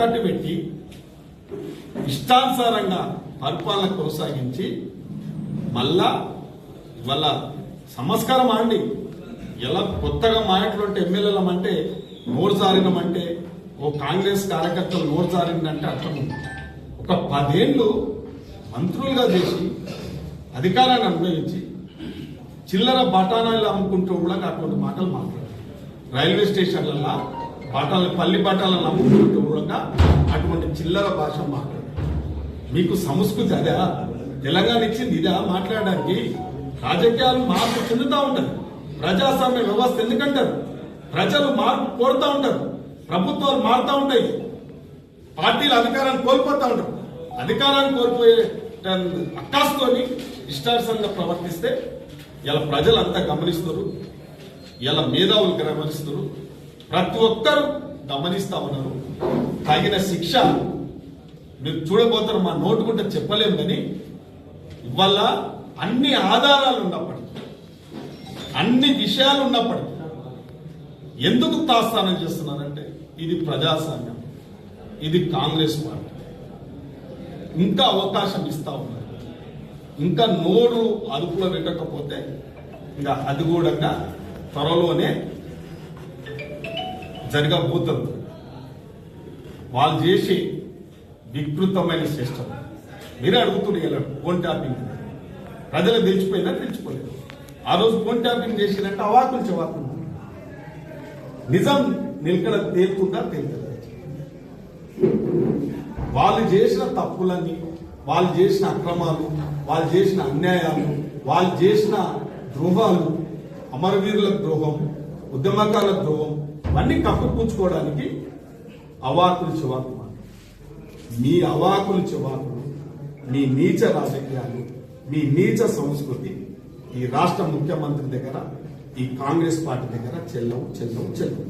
అడ్డు పెట్టి ఇష్టానుసారంగా పరిపాలన కొనసాగించి మళ్ళా ఇవాళ సంస్కారం అండి ఎలా కొత్తగా మాయటువంటి ఎమ్మెల్యేలం అంటే నోరు జారినమంటే ఓ కాంగ్రెస్ కార్యకర్తలు నోరు జారిందంటే అర్థం ఒక పదేళ్ళు మంత్రులుగా చేసి అధికారాన్ని అనుభవించి చిల్లర బఠానాలు అమ్ముకుంటూ కూడా అటువంటి మాటలు మాట్లాడారు. రైల్వే స్టేషన్లలో బఠాలు పల్లి పాఠాలను అమ్ముకుంటూ కూడా అటువంటి చిల్లర భాష మాట్లాడారు మీకు సంస్కృతి అదా? తెలంగాణ ఇచ్చింది ఇదా మాట్లాడడానికి? రాజకీయాలు మార్పు చెందుతూ ఉంటారు. ప్రజాస్వామ్య వ్యవస్థ ఎందుకంటారు? ప్రజలు మార్పు కోరుతూ ఉంటారు. ప్రభుత్వాలు మారుతూ ఉంటాయి. పార్టీలు అధికారాన్ని కోల్పోతూ ఉంటారు. అధికారాన్ని కోల్పోయే అక్కాస్తోని ఇష్టానుసంగా ప్రవర్తిస్తే ఇలా ప్రజలంతా గమనిస్తారు. ఇలా మేధావులు గమనిస్తారు. ప్రతి ఒక్కరు గమనిస్తా ఉన్నారు తగిన శిక్ష మీరు చూడబోతారు మా నోటుకుంటే చెప్పలేము కానీ ఇవాళ అన్ని ఆధారాలు ఉన్నప్పటికీ అన్ని విషయాలు ఉన్నప్పటికీ ఎందుకు తాస్థానం చేస్తున్నారంటే ఇది ప్రజాస్వామ్యం ఇది కాంగ్రెస్ పార్టీ. ఇంకా అవకాశం ఇస్తా ఉన్నారు. ఇంకా నోరు అదుపులో పెట్టకపోతే ఇంకా అది కూడా త్వరలోనే జరగబోతుంది. వాళ్ళు చేసి వికృతమైన సిస్టమ్ మీరే అడుగుతున్నారు ఫోన్ ట్యాపింగ్. ప్రజలు తెలిసిపోయినా తెలిసిపోలేదు. ఆ రోజు ఫోన్ ట్యాపింగ్ చేసినట్టు అవాకులు చెవాకులు. నిజం నిలకడ తేలుతుందా తేలుతుంది? వాళ్ళు చేసిన తప్పులన్నీ వాళ్ళు చేసిన అక్రమాలు వాళ్ళు చేసిన అన్యాయాలు వాళ్ళు చేసిన ద్రోహాలు అమరవీరుల ద్రోహం ఉద్యమకాల ద్రోహం అవన్నీ కప్పుపుచ్చుకోవడానికి అవాకులు చివాకు మీ అవాకులు చివాకులు మీ నీచ రాజకీయాలు మీ నీచ సంస్కృతి ఈ రాష్ట్ర ముఖ్యమంత్రి దగ్గర ఈ కాంగ్రెస్ పార్టీ దగ్గర చెల్లవు చెల్లవు చెల్లవు.